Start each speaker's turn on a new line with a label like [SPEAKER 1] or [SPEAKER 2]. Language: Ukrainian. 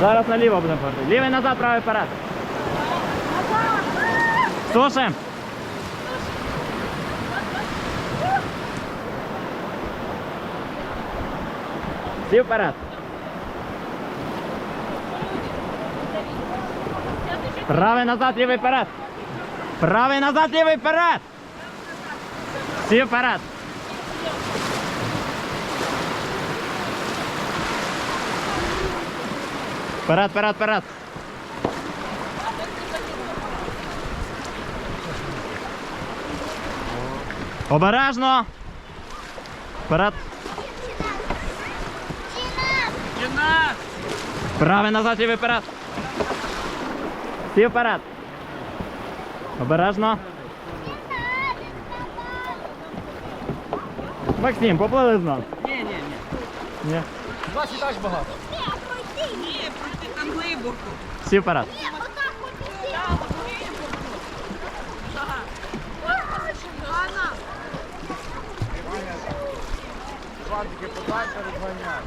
[SPEAKER 1] Зараз наліво будемо повертати. Лівий назад, правий вперед. Слушаем. Всі вперед. Правий назад, лівий вперед. Правий назад, лівий вперед. Всі вперед. Вперед, вперед, вперед. Обережно. Вперед. Правий назад, лівий вперед. Всі вперед. Обережно. Максим, поплили з нас.
[SPEAKER 2] Ні, ні, ні.
[SPEAKER 1] Ні.
[SPEAKER 2] Вас і так багато.
[SPEAKER 3] Там глибоко.
[SPEAKER 1] Всі вперед.
[SPEAKER 3] Ганна,
[SPEAKER 2] тільки подай, передганяй.